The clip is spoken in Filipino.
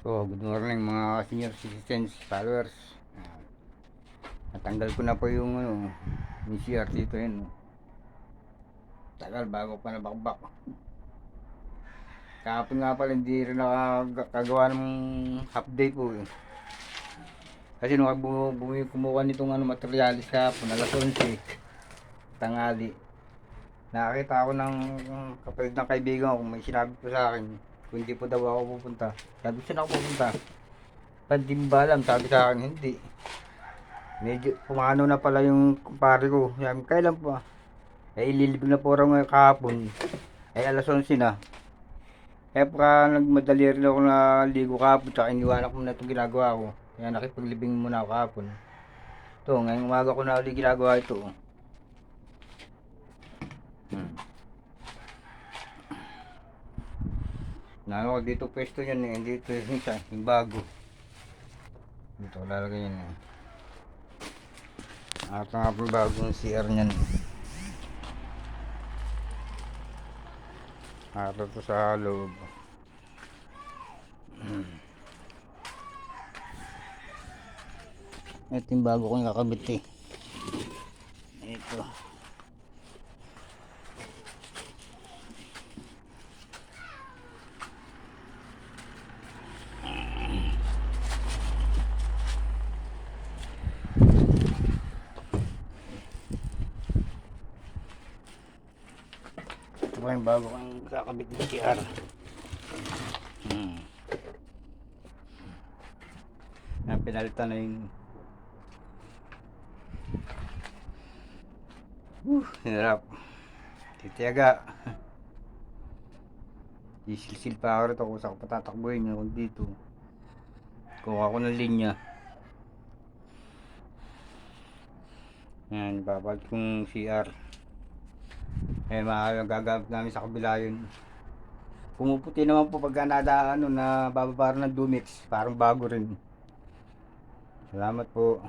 So, good morning mga senior citizens, followers. Ah, Natanggal ko na po yung ano, yung CR dito yun. Tagal bago pa nabakbak. Kahapon nga pala hindi rin nakagawa ng day po eh. Kasi nung bu bumi kumuha nitong ano, materialis kahapon, alas 11, tangali. Nakakita ako ng kapalit ng kaibigan ko, may sinabi po sa akin, kung hindi po daw ako pupunta. Sabi saan ako pupunta? Pandimba lang, sabi sa akin, hindi. Medyo pumano na pala yung kumpare ko. Sabi, kailan pa? Eh, ililibig na po raw ngayon kahapon. Eh, alas 11 na. Kaya pa nagmadali rin ako na ligo kahapon, tsaka iniwanan ko muna itong ginagawa ko. Kaya nakipaglibing muna ako kahapon. Ito, ngayong umaga ko na ulit ginagawa ito. Hmm. Ano, dito pwesto yun eh. Dito yung isa, yung bago. Dito lalagay yun eh. At nga po bagong CR niyan. Araw to sa loob. Ito yung bago kong kakabit eh. Ito. Ito pa yung bago kong kakabit ng CR. Hmm. Yan, pinalitan na yung Uh, hirap. Titiyaga. Isilsil pa ako rito kung saan ko patatakbuhin kung dito. Kuha ko ng linya. Yan, babalik kong CR. Eh, magagamit namin sa kabila yun. Pumuputi naman po pagka nada, ano, na bababa ng Dumix. Parang bago rin. Salamat po.